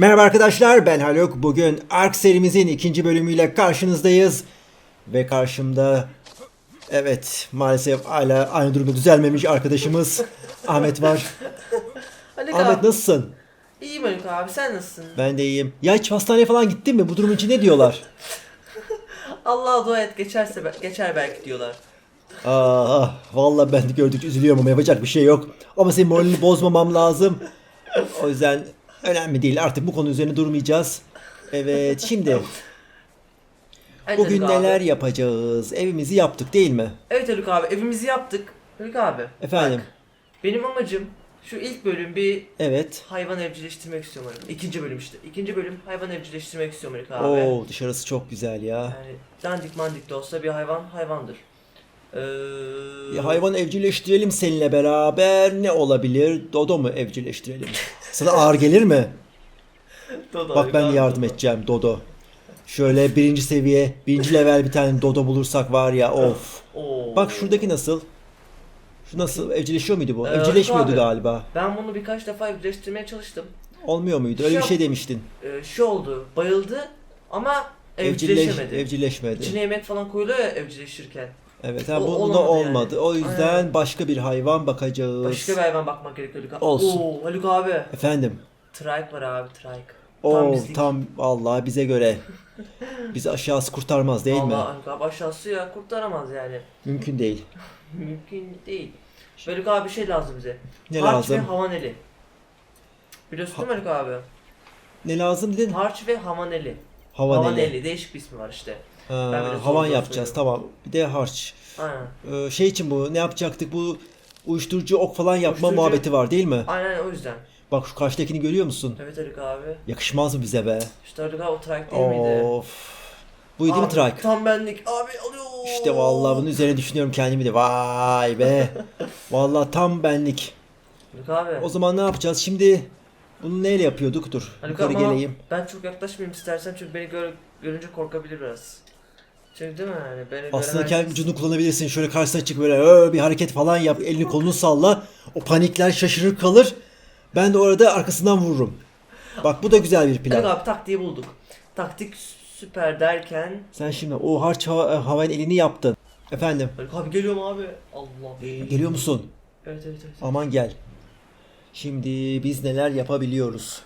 Merhaba arkadaşlar ben Haluk. Bugün Ark serimizin ikinci bölümüyle karşınızdayız. Ve karşımda evet maalesef hala aynı durumda düzelmemiş arkadaşımız Ahmet var. Haluk Ahmet abi. nasılsın? İyiyim Haluk abi sen nasılsın? Ben de iyiyim. Ya hiç hastaneye falan gittin mi? Bu durum için ne diyorlar? Allah'a dua et geçerse geçer belki diyorlar. Aa, ah, vallahi ben de gördükçe üzülüyorum ama yapacak bir şey yok. Ama senin moralini bozmamam lazım. O yüzden önemli değil. Artık bu konu üzerine durmayacağız. Evet şimdi Evet bugün Haluk abi. neler yapacağız? Evimizi yaptık değil mi? Evet Haluk abi evimizi yaptık. Haluk abi. Efendim? Bak, benim amacım şu ilk bölüm bir Evet. hayvan evcilleştirmek istiyorum Haluk. İkinci bölüm işte. İkinci bölüm hayvan evcilleştirmek istiyorum Haluk abi. Oo dışarısı çok güzel ya. Yani dandik mandik de olsa bir hayvan hayvandır. Ee, Bir hayvan evcilleştirelim seninle beraber ne olabilir? Dodo mu evcilleştirelim? Sana ağır gelir mi? Dodo, Bak ben yardım Dodo. edeceğim Dodo. Şöyle birinci seviye, birinci level bir tane Dodo bulursak var ya of. Oo. Bak şuradaki nasıl? Şu nasıl? Evcilleşiyor muydu bu? Ee, Evcilleşmiyordu abi. galiba. Ben bunu birkaç defa evcilleştirmeye çalıştım. Olmuyor muydu? Öyle bir Şu- şey demiştin. Ee, şu oldu bayıldı ama Evcilleş, evcilleşemedi. evcilleşmedi. İçine yemek falan koyuluyor ya evcilleştirirken. Evet ha O- bu, da olmadı. yani. O yüzden Aynen. başka bir hayvan bakacağız. Başka bir hayvan bakmak gerekiyor Haluk abi. Olsun. Oo, Haluk abi. Efendim. Trike var abi trike. O bizlik. tam Allah bize göre. Bizi aşağısı kurtarmaz değil mi? Vallahi Haluk abi aşağısı ya kurtaramaz yani. Mümkün değil. Mümkün değil. Haluk abi bir şey lazım bize. Ne Harç lazım? ve havaneli. Biliyorsun değil mi Haluk abi? Ne lazım dedin? Harç ve havaneli. Havaneli. Havaneli. Değişik bir ismi var işte. Zor havan yapacağız tamam. Bir de harç. Aynen. Ee, şey için bu ne yapacaktık bu uyuşturucu ok falan yapma Uyuşturucu- muhabbeti var değil mi? Aynen o yüzden. Bak şu karşıdakini görüyor musun? Evet Haluk abi. Yakışmaz mı bize be? İşte Haluk abi o trike değil miydi? Of. Buydu değil mi Abi, Trak? Tam benlik. Abi alıyor. İşte vallahi bunun üzerine düşünüyorum kendimi de. Vay be. vallahi tam benlik. Haluk abi. O zaman ne yapacağız? Şimdi bunu neyle yapıyorduk? Dur. Haluk yukarı ama geleyim. ben çok yaklaşmayayım istersen çünkü beni gör, görünce korkabilir biraz. Çünkü değil mi yani beni Aslında kendi vücudunu kullanabilirsin. Şöyle karşısına çık böyle "Ö" bir hareket falan yap. Elini kolunu salla. O panikler şaşırır kalır. Ben de orada arkasından vururum. Bak bu da güzel bir plan. abi taktiği bulduk. Taktik süper derken Sen şimdi o harç hava, havan elini yaptın. Efendim Haluk abi geliyorum abi. Allah. geliyor musun? Evet evet evet. Aman gel. Şimdi biz neler yapabiliyoruz?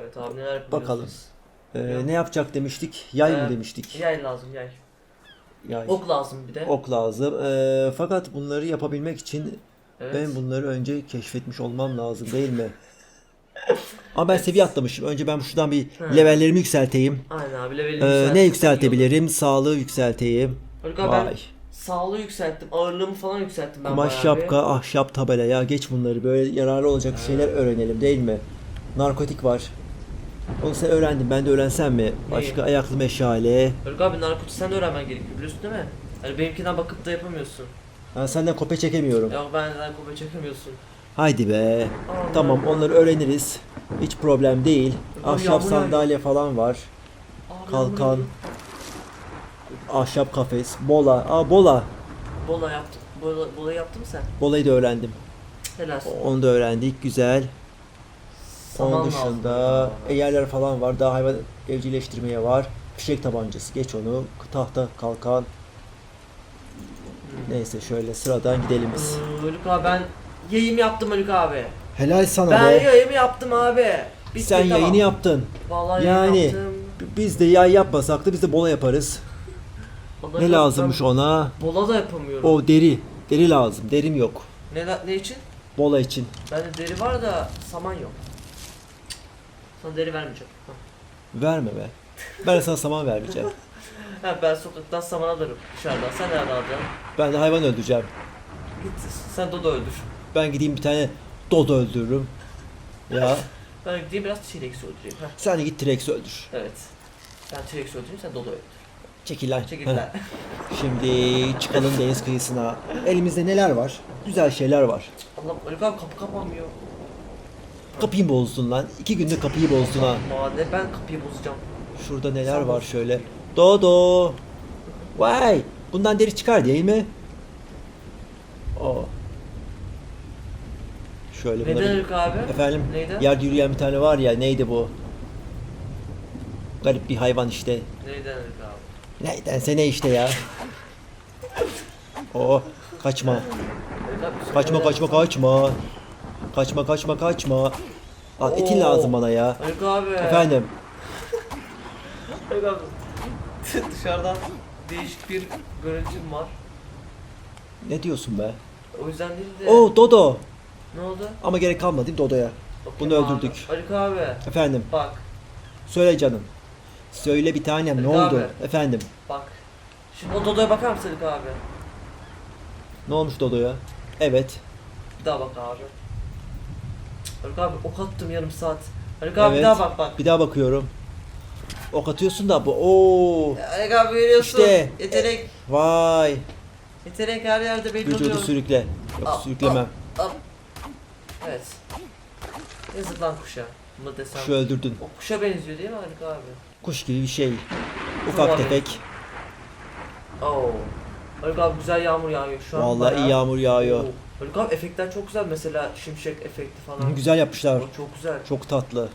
Evet abi neler yapıyoruz Bakalım. Ee, ne yapacak demiştik? Yay mı Ee, demiştik? Yay lazım yay. Yay. Ok lazım bir de. Ok lazım. Ee, fakat bunları yapabilmek için Evet. ben bunları önce keşfetmiş olmam lazım değil mi? Ama ben seviye atlamışım. Önce ben şuradan bir Hı. levellerimi yükselteyim. Aynen abi levelini Ee, ne yükseltebilirim? Sağlığı yükselteyim. Abi ben Vay. sağlığı yükselttim. Ağırlığımı falan yükselttim ben Kumaş bayağı bir. şapka, ahşap tabela ya geç bunları böyle yararlı olacak şeyler öğrenelim değil mi? Narkotik var. Onu sen öğrendin ben de öğrensem mi? Başka ayaklı meşale. Haluk abi narkotik sen de öğrenmen gerekiyor biliyorsun değil mi? Hani benimkinden bakıp da yapamıyorsun. Ben senden kopya çekemiyorum. Ya benden kopya çekemiyorsun. Haydi be. Allah Tamam Allah. onları öğreniriz. Hiç problem değil. Abi Ahşap yağmur sandalye falan var. Abi Kalkan. bunu- Ahşap kafes. Bola. Aa bola. Bola yaptım. Bola, bola yaptın mı sen? Bolayı da öğrendim. Helal. Onu da öğrendik. Güzel. Saman Onun dışında e, yerler falan var. Daha hayvan evcilleştirmeye var. Fişek tabancası. Geç onu. Tahta kalkan. Neyse şöyle sıradan gidelim biz. Ee, Haluk abi ben yayımı yaptım Haluk abi. Helal sana Ben be. yayımı yaptım abi. Bitti, Sen tamam. yayını yaptın. Vallahi Yani- yaptım. B- Biz de yay yapmasak da biz de bola yaparız. Vallahi Ne yaptım. lazımmış ona? Bola da yapamıyorum. O deri. Deri lazım. Derim yok. Ne, ne için? Bola için. Bende deri var da saman yok. Sana deri vermeyeceğim. Ha. Verme be. Ben sana saman vermeyeceğim. Ha, ben sokaktan saman alırım dışarıdan. Sen nereden alacaksın? Ben de hayvan öldüreceğim. Git sen Dodo öldür. Ben gideyim bir tane dodo öldürürüm. Ya Ben gideyim biraz T-Rex öldüreyim. Heh, sen de git T-Rex öldür. evet. Ben T-Rex öldüreyim sen Dodo öldür. Çekil lan. Çekil lan. Şimdi çıkalım deniz kıyısına. Elimizde neler var? Güzel şeyler var. Allah Haluk abi kapı kapanmıyor. Kapıyı bozdun lan? İki günde kapıyı bozdun ha. Madem ben kapıyı bozacağım. Şurada neler Sen var boz. şöyle. Dodo. Vay. Bundan deri çıkar değil mi? O. Şöyle Neden bunları... Abi? Efendim Neydi? yerde yürüyen bir tane var ya neydi bu? Garip bir hayvan işte. Neyden abi? Neydense ne işte ya. Oo kaçma. Kaçma kaçma kaçma. Kaçma kaçma kaçma. Al etin Oo. lazım bana ya. Haluk abi. Efendim. Haluk abi. Dışarıdan değişik bir görüntüm var. Ne diyorsun be? O yüzden değil de. Oo Dodo. Ne oldu? Ama gerek kalmadı değil mi Dodo'ya? Okey Bunu abi. öldürdük. Haluk abi. Efendim. Bak. Söyle canım. Söyle bir tanem ne Haluk oldu? abi. Efendim. Bak. Şimdi o Dodo'ya bakar mısın Haluk abi? Ne olmuş Dodo'ya? Evet. Bir daha bak abi. Haluk abi ok attım yarım saat. Haluk abi bir daha bak bak. Bir daha bakıyorum. Ok atıyorsun da bu. Oo. Haluk abi görüyorsun. İşte. Yetenek. Vay. Yetenek her yerde belli Vücudu oluyor. sürükle. Yok Al, sürüklemem. Al. Evet. Yazık lan kuşa. Mı desem. Kuşu öldürdün. O kuşa benziyor değil mi Haluk abi? Kuş gibi bir şey. Ufak Var. tefek. Oo. Haluk abi güzel yağmur yağıyor şu an. Vallahi bayağı. iyi yağmur yağıyor. Oo. Haluk abi efektler çok güzel mesela şimşek efekti falan. Güzel yapmışlar. O çok güzel. Çok tatlı.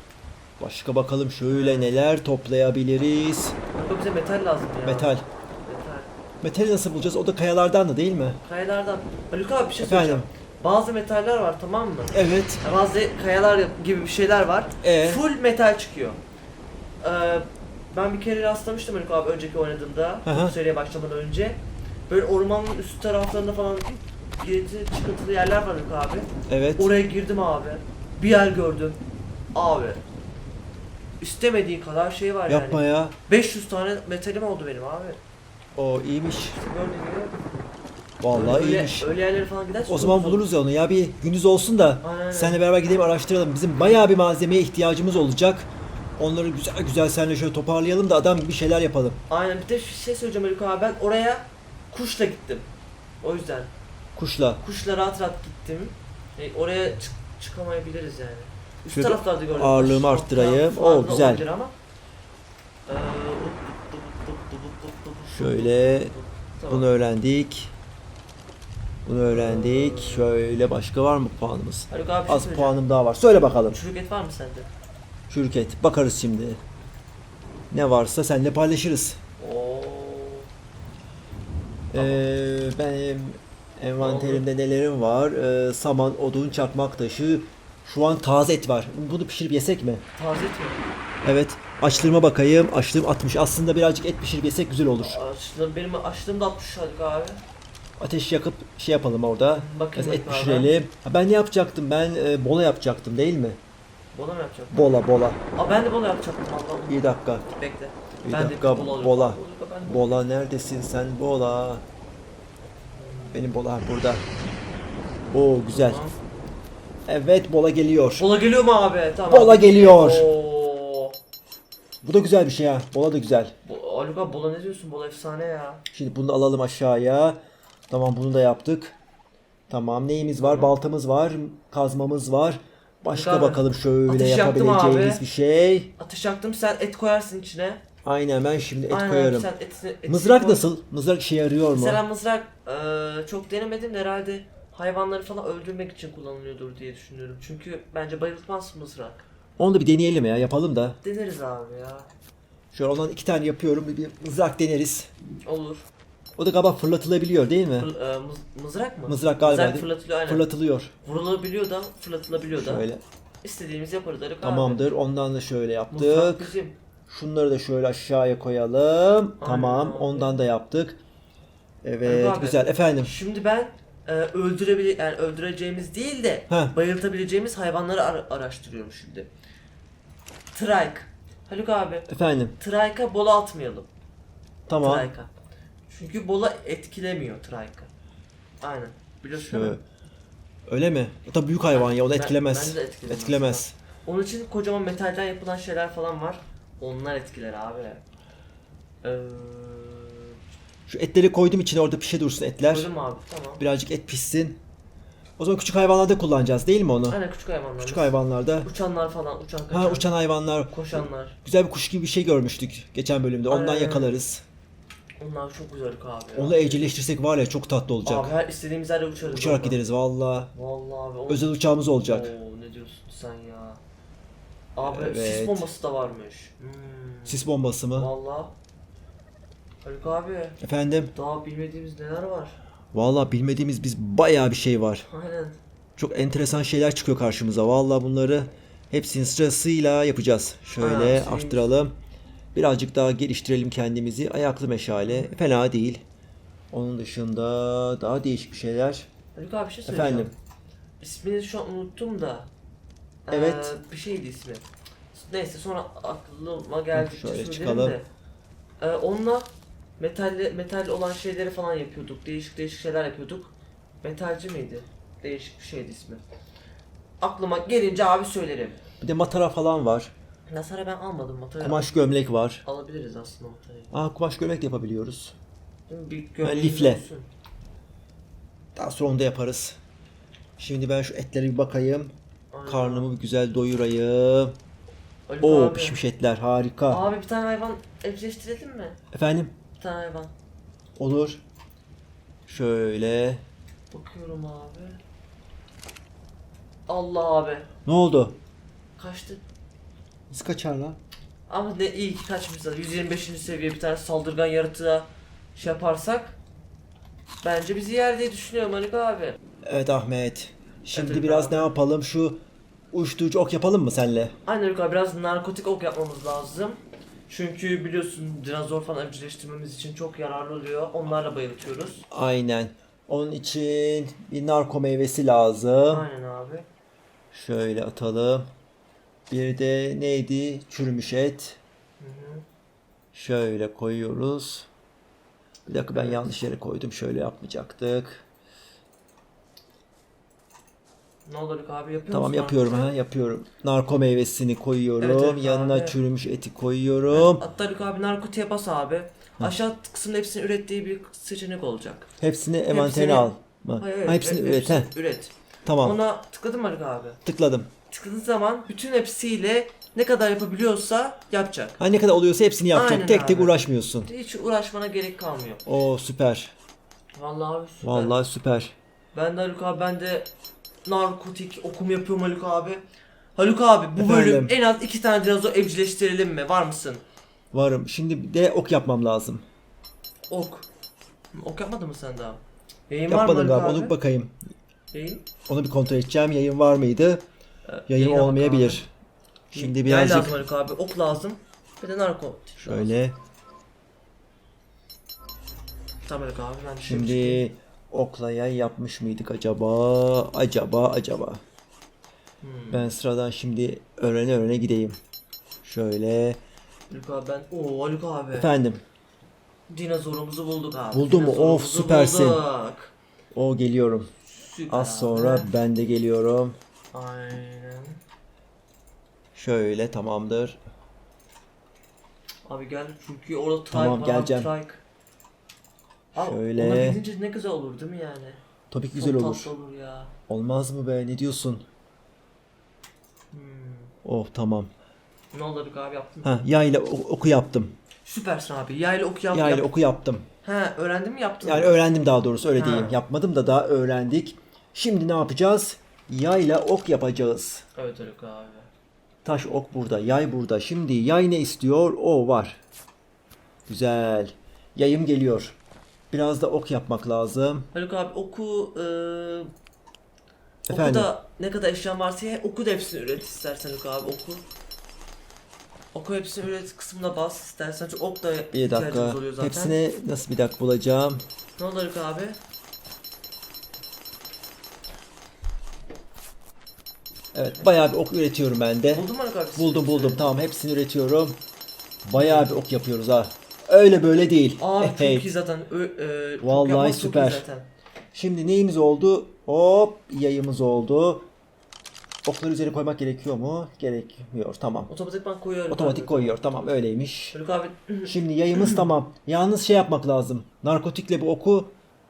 Başka bakalım şöyle neler toplayabiliriz. Abi bize metal lazım ya. Metal. Metal. Metali nasıl bulacağız? O da kayalardan da değil mi? Kayalardan. Haluk abi bir şey Efendim? söyleyeceğim. Bazı metaller var tamam mı? Evet. Bazı kayalar gibi bir şeyler var. E Full metal çıkıyor. Ee, ben bir kere rastlamıştım Haluk abi önceki oynadığımda. Hı seriye başlamadan önce. Böyle ormanın üst taraflarında falan girdi çıkıntılı yerler var abi. evet. Oraya girdim abi. Bir yer gördüm. Abi. İstemediğin kadar şey var Yapma yani. ya. 500 tane metalim oldu benim abi. O iyiymiş. Gördüğün gibi. Vallahi öyle, iyiymiş. Öyle yerlere falan gidersin. O zaman buluruz ya onu ya bir gündüz olsun da Aynen. seninle beraber gidelim araştıralım. Bizim bayağı bir malzemeye ihtiyacımız olacak. Onları güzel güzel seninle şöyle toparlayalım da adam bir şeyler yapalım. Aynen bir de şey söyleyeceğim Haluk abi ben oraya kuşla gittim. O yüzden Kuşla. kuşla rahat rahat gittim. E, oraya çık- çıkamayabiliriz yani. Üst Şöyle taraflarda gördüm. ağırlığımı Aşağı arttırayım. da güzel. Ama. Ee, Şöyle Tamam. bunu öğrendik. Bunu öğrendik. Şöyle başka var mı puanımız? Haluk abi şey Az söyleyeceğim. puanım daha var. Söyle bakalım. Çürük et var mı sende? Şirket. Bakarız şimdi. Ne varsa seninle paylaşırız. Oo. Ee, benim envanterimde nelerim var? Ee, saman, odun, çakmak taşı. Şu an taze et var. Bunu pişirip yesek mi? Taze et mi? Evet. Açlığıma bakayım. Açlığım 60. Aslında birazcık et pişirip yesek güzel olur. Açlığım, benim açlığım da 60 Haluk abi. Ateş yakıp şey yapalım orada. Bakayım Biraz et bakayım pişirelim. Ha, ben ne yapacaktım? Ben e, bola yapacaktım değil mi? Bola mı yapacaktım? Bola bola. Aa ben de bola yapacaktım Allah'ım. Bir dakika. Bekle. Bir ben dakika, de bola bola. Bola neredesin sen bola? Benim bola burada. Oo güzel. Tamam. Evet bola geliyor. Bola geliyor mu abi? Tamam. Bola geliyor. Oo. Bu da güzel bir şey ha. Bola da güzel. Bu, Haluk abi bola ne diyorsun? Bola efsane ya. Şimdi bunu alalım aşağıya. Tamam bunu da yaptık. Tamam neyimiz var? Baltamız var. Kazmamız var. Başka Abi, bakalım şöyle yaktım yapabileceğimiz abi. bir şey. Atış yaktım sen et koyarsın içine. Aynen ben şimdi et Aynen, koyarım. Sen etini, etini Mızrak koy. nasıl? Mızrak işe yarıyor mu? Mesela mızrak eee, çok denemedim de herhalde hayvanları falan öldürmek için kullanılıyordur diye düşünüyorum. Çünkü bence bayıltmaz mızrak. Onu da bir deneyelim ya yapalım da. Deneriz abi ya. Şöyle ondan iki tane yapıyorum. Bir, bir mızrak deneriz. Olur. O da galiba fırlatılabiliyor değil mi? Fır- eee, mız- mızrak mı? Mızrak galiba değil- fırlatılıyor aynen. Fırlatılıyor. Vurulabiliyor da fırlatılabiliyor da. Şöyle. İstediğimizi yaparız Haluk abi. Tamamdır. Ondan da şöyle Mızrak yaptık. bizim. Şunları da şöyle aşağıya koyalım. Tamam. abi. Ondan da yaptık. Evet, Abi, güzel. Efendim. Şimdi ben e, öldürebilir yani öldüreceğimiz değil de Heh. bayıltabileceğimiz hayvanları ara- araştırıyorum şimdi. Trike. Haluk abi, Efendim. Trike'a bola atmayalım. Tamam. Trike'a. Çünkü bola etkilemiyor Trike'a. Aynen. Biliyorsun Şöyle. Öyle mi? O da büyük hayvan ya. O da Ben- etkilemez. ben de etkilemez. etkilemez. Onun için kocaman metalden yapılan şeyler falan var. Onlar etkiler abi. Ee, Şu etleri koydum içine orada pişe dursun etler. koydum abi tamam. Birazcık et pişsin. O zaman küçük hayvanlarda kullanacağız değil mi onu? Aynen küçük hayvanlar. Küçük hayvanlarda. Uçanlar falan, uçan kaçan. Ha uçan hayvanlar. Koşanlar. Güzel bir kuş gibi bir şey görmüştük geçen bölümde. Ondan Aynen. yakalarız. Onlar çok güzel Haluk abi. ya. Onu evcilleştirsek var ya çok tatlı olacak. Abi her istediğimiz yerde uçarız. Uçarak onunla. gideriz valla. Vallahi abi. o- Özel uçağımız olacak. Oo ne diyorsun sen ya? Abi Evet. sis bombası da varmış. Hmm. Sis bombası mı? Vallahi. Haluk abi Efendim? daha bilmediğimiz neler var? Valla bilmediğimiz biz bayağı bir şey var. Aynen. Çok enteresan şeyler çıkıyor karşımıza. Valla bunları hepsini sırasıyla yapacağız. Şöyle Ha, şey- arttıralım. Birazcık daha geliştirelim kendimizi. Ayaklı meşale. Fena değil. Onun dışında daha değişik şeyler. Haluk abi bir şey söyleyeceğim. Efendim. İsmini şu an unuttum da. Ee, Evet. bir şeydi ismi. Neyse sonra aklıma geldikçe Şöyle söylerim çıkalım. de. Ee, onunla metal metal olan şeyleri falan yapıyorduk. Değişik değişik şeyler yapıyorduk. Metalci miydi? Değişik bir şeydi ismi. Aklıma gelince abi söylerim. Bir de matara falan var. Nasara ben almadım Matara. Kumaş gömlek var. Alabiliriz aslında Matara'yı. Aa kumaş gömlek de yapabiliyoruz. Bir gömleğimiz lifle. olsun. Daha sonra onu da yaparız. Şimdi ben şu etlere bir bakayım. Karnımı bir güzel doyurayım. Haluk Oo abi. pişmiş etler harika. Abi bir tane hayvan evcilleştirelim mi? Efendim? Bir tane hayvan. Olur. Şöyle. Bakıyorum abi. Allah abi. Ne oldu? Kaçtı. Nasıl kaçar lan? Ama ne iyi ki kaçmışlar. 125. seviye bir tane saldırgan yaratığa şey yaparsak bence bizi yer diye düşünüyorum Haluk abi. Evet Ahmet. Şimdi Evet biraz abi. ne yapalım? Şu uyuşturucu ok yapalım mı senle? Aynen abi biraz narkotik ok yapmamız lazım. Çünkü biliyorsun dinozor falan evcilleştirmemiz için çok yararlı oluyor. Onlarla bayıltıyoruz. Aynen. Onun için bir narko meyvesi lazım. Aynen abi. Şöyle atalım. Bir de neydi? Çürümüş et. Şöyle koyuyoruz. Bir dakika ben yanlış yere koydum. Şöyle yapmayacaktık. Ne olur abi yapıyor Tamam musun yapıyorum abi? ha yapıyorum. Narko meyvesini koyuyorum. Evet, evet Yanına abi. çürümüş eti koyuyorum. Hatta Haluk abi narkotiğe bas abi. Aşağı kısımda hepsinin ürettiği bir seçenek olacak. Hepsini envanterine Hepsini- al. Mı? Hayır, Ha, hayır, hepsini hep- üret. hepsini heh. üret. Tamam. Ona tıkladın mı Haluk abi? Tıkladım. Tıkladığın zaman bütün hepsiyle ne kadar yapabiliyorsa yapacak. Ha ne kadar oluyorsa hepsini yapacak. Aynen tek tek abi. uğraşmıyorsun. Hiç uğraşmana gerek kalmıyor. Oo süper. Vallahi abi süper. Vallahi süper. Ben de Haluk abi ben de narkotik okum yapıyorum Haluk abi. Haluk abi bu bölüm Efendim? en az iki tane dinozor evcilleştirelim mi? Var mısın? Varım. Şimdi bir de ok yapmam lazım. Ok. Ok yapmadın mı sen daha? Yayın var mı Yapmadım Haluk galiba. abi? Onu bir bakayım. Yayın? Onu bir kontrol edeceğim. Yayın var mıydı? Ee, Yayın yayına bak olmayabilir. abi. Şimdi Yay birazcık lazım Haluk abi. Ok lazım. Bir de narkotik lazım. şöyle. Tamam Haluk abi ben Şimdi okla yay yapmış mıydık acaba? Acaba acaba. Hmm. Ben sıradan şimdi öğrene öğrene gideyim. Şöyle. Haluk abi ben... Oo Haluk abi. Efendim. Dinozorumuzu bulduk abi. Buldun mu? Of, süpersin. bulduk. O geliyorum. Süper Az abi. sonra ben de geliyorum. Aynen. Şöyle tamamdır. Abi gel çünkü orada trike Tamam, var geleceğim. trike. Abi Şöyle. ona gidince ne güzel olur değil mi yani? Tabii ki Çok güzel olur. tatlı olur ya. Olmaz mı be? Ne diyorsun? Hmm. Oh tamam. Ne olur abi yaptın. Ha yayla o- oku yaptım. Süpersin abi. Yayla ok yap. Yayla yap. oku yaptım. He öğrendin mi yaptın? Yani mı? öğrendim daha doğrusu öyle Ha. diyeyim. Yapmadım da daha öğrendik. Şimdi ne yapacağız? Yayla ok yapacağız. Evet Haluk abi. Taş ok burada, yay burada. Şimdi yay ne istiyor? O var. Güzel. Yayım geliyor. Biraz da ok yapmak lazım. Haluk abi oku e, Efendim? Oku da ne kadar eşyan varsa he- oku da hepsini üret istersen Haluk abi oku. Oku hepsini üret kısmına bas istersen çünkü ok da Bir ihtiyacımız dakika. oluyor zaten. Hepsine nasıl bir dakika bulacağım? Ne olur Haluk abi? Evet, bayağı bir ok üretiyorum ben de. Buldun mu Haluk abi? Buldum buldum. Tamam, hepsini üretiyorum. Bayağı bir ok yapıyoruz ha. Öyle böyle değil. Abi çok iyi zaten. Ö, e, çok Vallahi yapması çok iyi süper. zaten. Şimdi neyimiz oldu? Hop, yayımız oldu. Okları üzeri koymak gerekiyor mu? Gerekmiyor. Tamam. Otomatikman koyuyor Haluk Otomatik abi. koyuyor. Tamam, öyleymiş. Haluk abi Şimdi yayımız tamam. Yalnız şey yapmak lazım. Narkotikle bu oku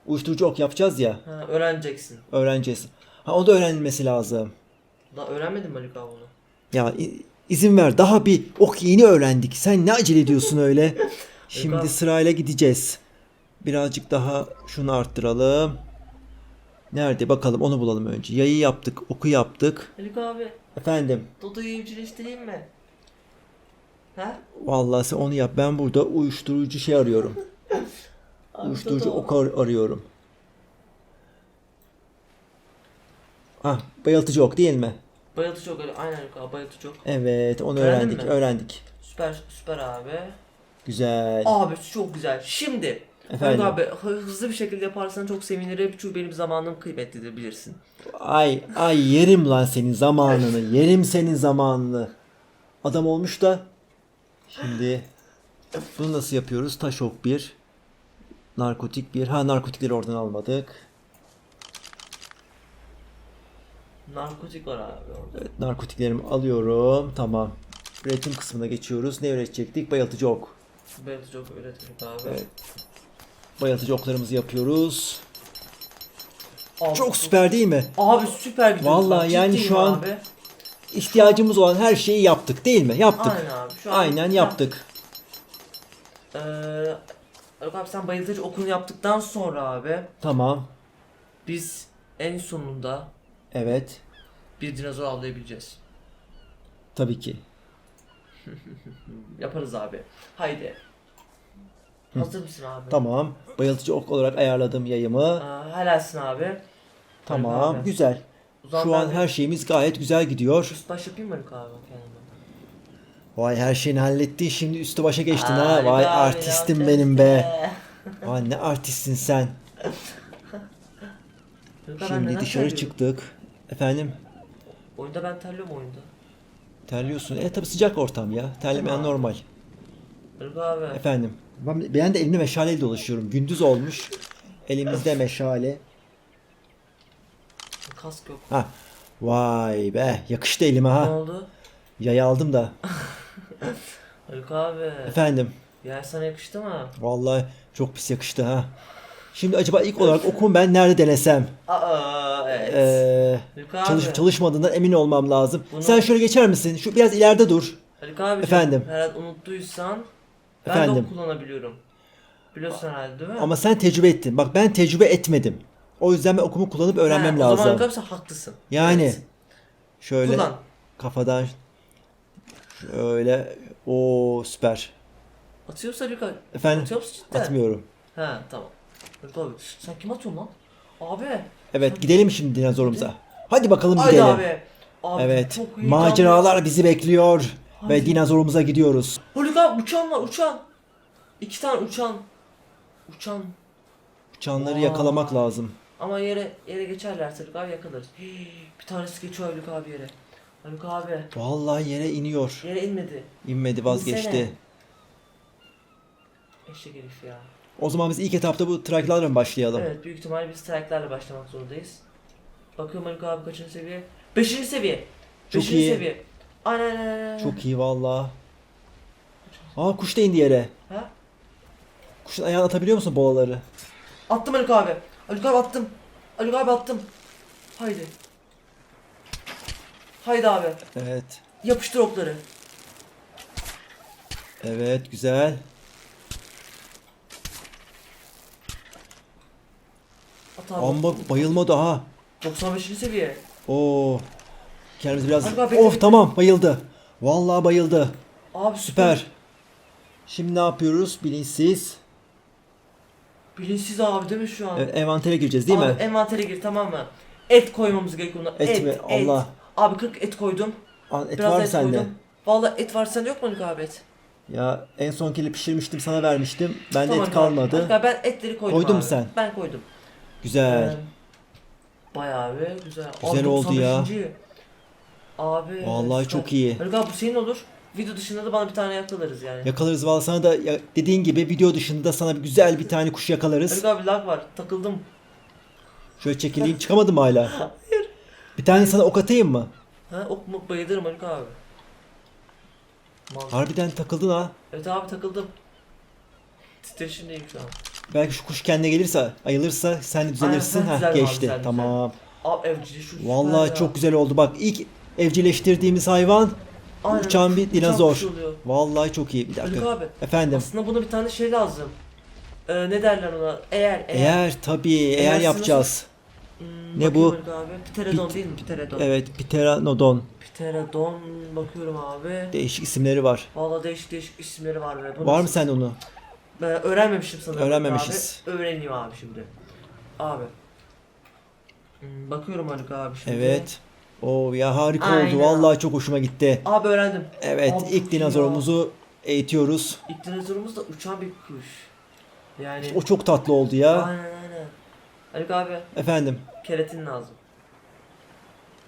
uyuşturucu ok yapacağız ya. ha, öğreneceksin. Öğreneceğiz. Ha o da öğrenilmesi lazım. Daha öğrenmedin mi Haluk abi onu? Ya i- izin ver. Daha bir ok yeni öğrendik. Sen ne acele ediyorsun öyle? Şimdi abi. sırayla gideceğiz. Birazcık daha şunu arttıralım. Nerede bakalım onu bulalım önce. Yayı yaptık, oku yaptık. Haluk abi Efendim, Dodo'yu evcilleştireyim mi? Ha? vallahi sen onu yap. Ben burada uyuşturucu şey arıyorum. Abi Uyuşturucu Dodo. ok ar- arıyorum. Ah, bayıltıcı ok değil mi? Bayıltıcı ok aynen Haluk abi bayıltıcı ok. Evet, onu Öğrendin öğrendik, mi? öğrendik. Süper süper abi. Güzel. Abi çok güzel. Şimdi Efendim? Abi hı- hızlı bir şekilde yaparsan çok sevinirim çünkü benim zamanım kıymetlidir bilirsin. Ay, ay yerim lan senin zamanını. Yerim senin zamanını. Adam olmuş da. Şimdi bunu nasıl yapıyoruz? Taş ok bir. Narkotik bir. Ha narkotikleri oradan almadık. Narkotik var abi orada. Evet, narkotiklerimi alıyorum. Tamam. Üretim kısmına geçiyoruz. Ne üretecektik? Bayıltıcı ok. Bayıltıcı ok üretmek abi. Evet. Bayıltıcı oklarımızı yapıyoruz. Abi, Çok süper değil mi? Abi süper gidiyoruz. Vallahi bak, yani şu an- Abi. İhtiyacımız olan her şeyi yaptık değil mi? Yaptık. Aynen abi. Şu an Aynen yaptık. Ee, abi sen bayıltıcı okunu yaptıktan sonra abi Tamam. biz en sonunda Evet. bir dinozor avlayabileceğiz. Tabii ki. Yaparız abi. Haydi. Hazır mısın abi? Tamam. Bayıltıcı ok olarak ayarladım yayımı. Aa, helalsin abi. Tamam. abi. Güzel. Şu ben an bir her şeyimiz gayet güzel gidiyor. üst baş yapayım mı Haluk abi kendime? Vay her şeyini hallettin. Şimdi üstü başa geçtin ha. Vay abi, artistim benim be. Vay ne artistsin sen. Haluk abi, ben Şimdi neden dışarı terliyorum? çıktık. Efendim Oyunda ben terliyorum oyunda. Terliyorsun. E tabi sıcak ortam ya. Terlemeyen Tamam. normal. Abi. Efendim. Ben, ben de elimde meşaleyle dolaşıyorum. Gündüz olmuş. Elimizde meşale. Kask yok. Ha. Vay be. Yakıştı elime Ne ha. oldu? Yayı aldım da. Haluk abi. Efendim. Yer sana yakıştı mı? Vallahi çok pis yakıştı ha. Şimdi acaba ilk olarak okumu ben nerede denesem? Aa evet. Ee, Haluk abi. çalış, çalışmadığından emin olmam lazım. Bunu- Sen şöyle geçer misin? Şu biraz ileride dur. Haluk abi Efendim? herhalde unuttuysan ben de kullanabiliyorum. Biliyorsun herhalde değil mi? Ama sen tecrübe ettin. Bak ben tecrübe etmedim. O yüzden ben okumu kullanıp öğrenmem He, O zaman lazım. Haluk abi sen haklısın. Yani Evet. şöyle Kullan. kafadan şöyle o süper. Atıyorsa Haluk abi. Efendim Atıyor musun cidden? atmıyorum. He tamam. Haluk abi sen kim atıyorsun lan? Abi. Evet gidelim şimdi dinozorumuza. Hadi bakalım Haydi gidelim. abi. Abi Evet. Maceralar bizi bekliyor ve Hadi. dinozorumuza gidiyoruz. Abi uçan var uçan. İki tane uçan. Uçan. Uçanları Aa. yakalamak lazım. Ama yere yere geçerlerse Haluk abi yakalarız. Hii, bir tanesi geçiyor Haluk abi yere. Haluk abi Vallahi yere iniyor. yere inmedi. İnmedi vazgeçti. İnsene. Eşek herif ya. O zaman biz ilk etapta bu traklarla mı başlayalım? Evet büyük ihtimalle biz strike'larla başlamak zorundayız. Bakıyorum Haluk abi kaçıncı seviye? Beşinci seviye. Çok Beşinci iyi. seviye. Aynen aynen. Çok iyi vallahi. Aa kuş da indi yere. Ha? Kuşun ayağını atabiliyor musun bolaları? Attım Haluk abi. Haluk abi attım. Haluk abi attım. Haydi. Haydi abi. Evet. Yapıştır okları. Evet güzel. At abi. Amma bayılma daha. 95. seviye. Oo. Kendimiz biraz... Bak, bekle, of tamam bayıldı. Vallahi bayıldı. Abi Süper. Şimdi ne yapıyoruz? Bilinçsiz. Bilinçsiz abi değil mi şu an? Evet, envantere gireceğiz değil abi, mi? envantere gir tamam mı? Et koymamız gerekiyor buna. Et Et, mi? et. Allah. Abi 40 et koydum. An- et Biraz var mı et sende? koydum. Vallahi et var sende yok mu Haluk abi et? Ya en son kere pişirmiştim sana vermiştim. Bende Tamam et abi. kalmadı. Haluk abi ben etleri koydum Koydun mu abi. sen? Ben koydum. Güzel. Bayağı bir güzel. Güzel oldu ya. 95. Abi. Vallahi süper. çok iyi. Haluk abi bu senin olur. Video dışında da bana bir tane yakalarız yani. Yakalarız vallahi sana da ya- dediğin gibi video dışında da sana bir güzel bir tane kuş yakalarız. Haluk abi lag var. Takıldım. Şöyle çekileyim çıkamadım hala. Bir tane sana ok atayım mı? Ha ok mu bayılırım Haluk abi. Mal. Harbiden takıldın ha. Evet abi takıldım. Titreşimdeyim şu an. Belki şu kuş kendine gelirse, ayılırsa sen de düzelirsin. Aynen, sen abi, geçti. tamam. Abi evcili şu süper Vallahi ya. çok güzel oldu. Bak ilk evcilleştirdiğimiz hayvan Aynen, Uçan bir uçan dinozor. kuş oluyor. Vallahi çok iyi. Bir Haluk dakika. abi. Efendim. Aslında buna bir tane şey lazım. Ee, ne derler ona? Eğer, eğer. Eğer tabii eğer Eğer yapacağız. Hmm, Ne bakayım bu? Haluk Abi. Pterodon Pit- değil mi? Pterodon. Evet, Pteranodon. Pterodon bakıyorum abi. Değişik isimleri var. Valla değişik değişik isimleri var. Bu Var mı nasıl- sende onu? Ben öğrenmemişim sanırım. Öğrenmemişiz. Abi. Öğreneyim abi şimdi. Abi. Hmm, bakıyorum Haluk abi şimdi. Evet. Oo ya harika Aynen. oldu. Vallahi çok hoşuma gitti. Abi öğrendim. Evet, Abi ilk çok iyi dinozorumuzu eğitiyoruz. İlk dinozorumuz da uçan bir kuş. Yani. O çok tatlı oldu ya. Aynen aynen. Haluk abi Efendim, keratin lazım.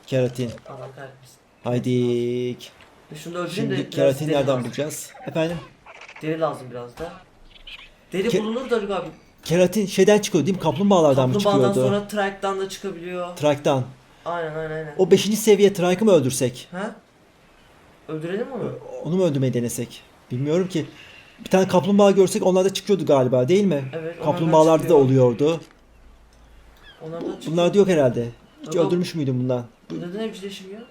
keratin. Allah kahretmesin. Haydi. Şunu da öldüreyim de Şimdi biraz keratin deri nereden lazım. bulacağız? Efendim, Deri lazım biraz da. Deri Ke- bulunur da abi. keratin şeyden çıkıyor değil mi? Kaplumbağalardan mı Kaplumbağadan çıkıyordu? sonra Trike'dan da çıkabiliyor. Trak'tan. Aynen aynen aynen. O 5. seviye Trak'ı mı öldürsek? Ha? Öldürelim mi onu? Onu mu öldürmeyi denesek? Bilmiyorum ki. Bir tane kaplumbağa görsek onlar da çıkıyordu galiba değil mi? Evet. Kaplumbağalarda da çıkıyor. oluyordu. Onlardan çıkıyor. Bunlar da yok herhalde. Hiç Yok. öldürmüş müydün bundan? Bu neden evcilleşmiyor?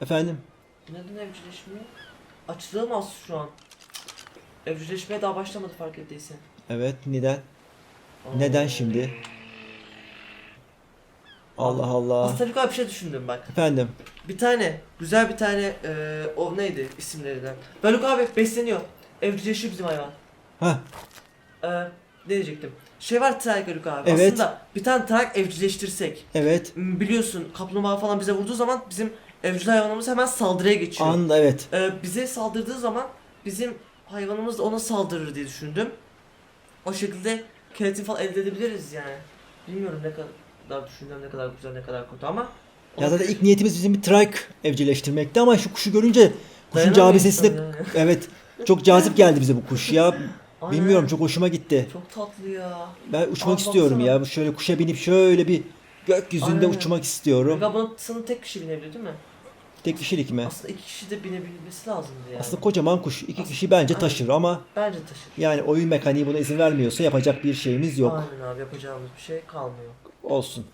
Efendim? Neden evcilleşmiyor? Açlığı mı az şu an? Evcilleşmeye daha başlamadı fark ettiysen. Evet, neden? Neden şimdi? Allah Allah. Aslında bir şey düşündüm bak. Efendim. Bir tane, güzel bir tane, eee o neydi isimlerinden? Haluk abi besleniyor. Evcilleşiyor bizim hayvan. Ha, Eee ne diyecektim? Şey var Trike Haluk abi. Evet. Aslında bir tane Trike evcilleştirsek. evet. Biliyorsun kaplumbağa falan bize vurduğu zaman bizim evcil hayvanımız hemen saldırıya geçiyor. An evet. Ee, bize saldırdığı zaman bizim hayvanımız da ona saldırır diye düşündüm. O şekilde keratin falan elde edebiliriz yani. Bilmiyorum ne kadar düşündüm ne kadar güzel ne kadar kötü ama Ya zaten ilk niyetimiz bizim bir trike evcilleştirmekti ama şu kuşu görünce kuşun cabisesi de yani. evet çok cazip geldi bize bu kuş ya. Aynen. Bilmiyorum çok hoşuma gitti. Çok tatlı ya. Ben uçmak Aa, istiyorum baksana. ya. Şöyle kuşa binip şöyle bir gökyüzünde Aynen. uçmak istiyorum. Ya buna tek kişi binebilir değil mi? Tek kişilik mi? Aslında iki kişi de binebilmesi lazımdı yani. Aslında kocaman kuş. iki kişi bence Aynen. taşır ama Bence taşır. yani oyun mekaniği buna izin vermiyorsa yapacak bir şeyimiz yok. Aynen abi yapacağımız bir şey kalmıyor. Olsun.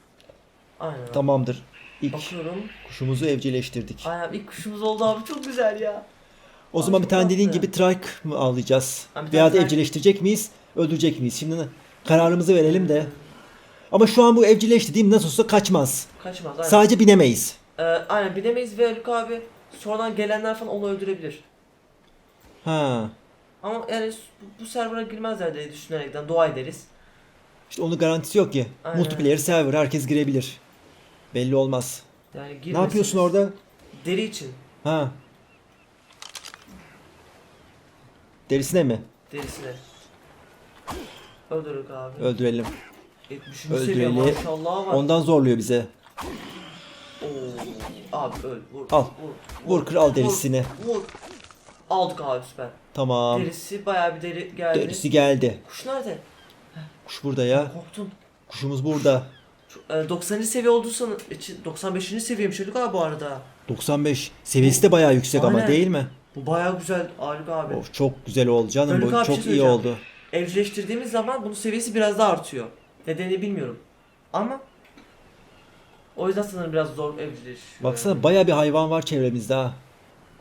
Aynen abi. Tamamdır. İlk Bakıyorum. kuşumuzu evcilleştirdik. Aynen ilk kuşumuz oldu abi çok güzel ya. O zaman bir tane dediğin tatlı. gibi trike mı avlayacağız? Ha, bir Veya tane da trike- evcilleştirecek miyiz? Öldürecek miyiz? Şimdi kararımızı verelim de. Ama şu an bu evcilleşti değil mi? Nasıl olsa kaçmaz. Kaçmaz aynen. Sadece binemeyiz. Ee, aynen binemeyiz ve Haluk abi sonradan gelenler falan onu öldürebilir. Ha. Ama yani bu, server'a girmezler diye düşünerekten dua ederiz. İşte onun garantisi yok ki. Aynen. Multiplayer server herkes girebilir. Belli olmaz. Yani Ne yapıyorsun orada? Deri için. Ha. Derisine mi? Derisine. Öldürük abi. Öldürelim. 70. seviye Öldürelim. maşallah var. Ondan zorluyor bize. Oo. Abi öl vur. Al. Vur. Vur kral derisini. Vur. vur. Aldık abi süper. Tamam. Derisi bayağı bir deri geldi. Derisi geldi. Kuş nerede? Kuş burada ya. Korktum. Kuşumuz burada. Şu, e, 90. seviye olduğu sanı için 95. seviyemiş Haluk abi bu arada. 95. Seviyesi de bayağı yüksek ama Aynen. değil mi? Bu bayağı güzel Haluk abi. Of çok güzel oldu canım. Haluk Bu abi, çok şey iyi oldu. Evcilleştirdiğimiz zaman bunun seviyesi biraz daha artıyor. Nedeni bilmiyorum. Ama o yüzden sanırım biraz zor evcilleşiyor. Baksana bayağı bir hayvan var çevremizde ha.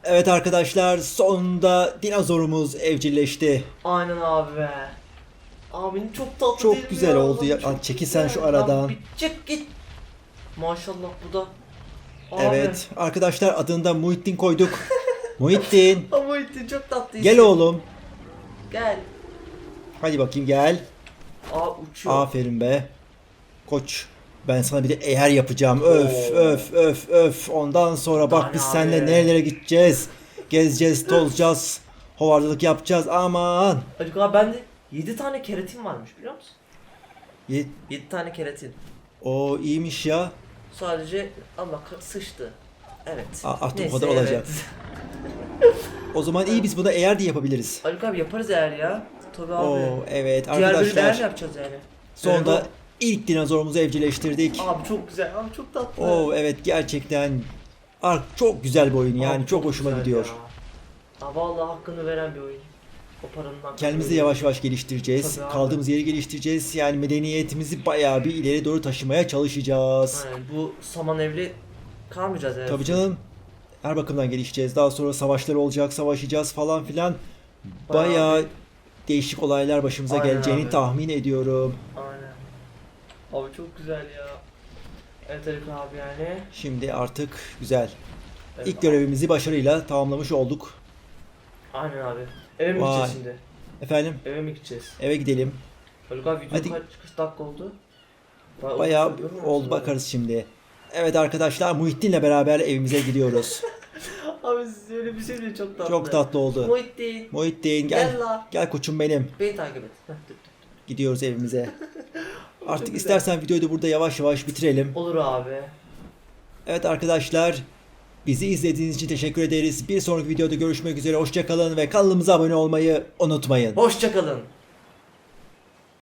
Evet arkadaşlar sonunda dinozorumuz evcilleşti. Aynen abi be. Abi çok tatlı Çok değil mi güzel ya? oldu ya. Çok Al, çekil sen şu aradan. Lan bir çık git. Maşallah bu da. Abi. Evet arkadaşlar adını da Muhittin koyduk. Muhittin Ama itti çok tatlı. gel oğlum. Gel. Hadi bakayım gel. Aa uçuyor. Aferin be. Koç. Ben sana bir de eğer yapacağım. Öf Oo. öf öf öf. Ondan sonra bak biz seninle nerelere gideceğiz. Gezeceğiz, tozacağız. Hovardalık yapacağız. Aman. Haluk abi bende 7 tane keratin varmış biliyor musun? Ye- 7 tane keratin. O iyiymiş ya. Sadece Allah ka- sıçtı. Evet. A- artık o kadar olacak. O zaman iyi biz buna eğer de yapabiliriz. Haluk abi yaparız eğer ya. Tabii abi. Oo evet Diğer bölümde eğer arkadaşlar. yapacağız yani. Sonunda ilk dinozorumuzu evcilleştirdik. Abi çok güzel. Abi çok tatlı. Oo evet gerçekten Ark çok güzel bir oyun yani Abi çok hoşuma güzel gidiyor. Ya. Aa, vallahi hakkını veren bir oyun. O paranın hakkını Kendimizi yavaş yavaş geliştireceğiz. Tabii abi. Kaldığımız yeri geliştireceğiz. Yani medeniyetimizi bayağı bir ileri doğru taşımaya çalışacağız. Aynen bu saman evli kalmayacağız yani. Tabii canım. her bakımdan gelişeceğiz. Daha sonra savaşlar olacak, savaşacağız falan filan. Bayağı Bayağı değişik olaylar başımıza Aynen geleceğini abi. tahmin ediyorum. Aynen. Abi çok güzel ya. Evet Haluk abi yani. Şimdi artık güzel. Evet, İlk görevimizi başarıyla tamamlamış olduk. Aynen abi. Eve mi Vay. gideceğiz şimdi? Efendim Eve mi gideceğiz? eve gidelim. Haluk abi video Hadi. kaç, kaç dakika oldu? Bayağı Bayağı oldu, bakarız şimdi. Evet arkadaşlar Muhittin'le beraber evimize gidiyoruz. Abi, abi siz öyle bir şey de çok tatlı. Çok tatlı oldu. Muhittin. Muhittin gel. Gel la. Gel koçum benim. Beni takip et. Gidiyoruz evimize. Artık güzel. istersen videoyu da burada yavaş yavaş bitirelim. Olur abi. Evet arkadaşlar bizi izlediğiniz için teşekkür ederiz. Bir sonraki videoda görüşmek üzere. Hoşçakalın ve kanalımıza abone olmayı unutmayın. Hoşçakalın.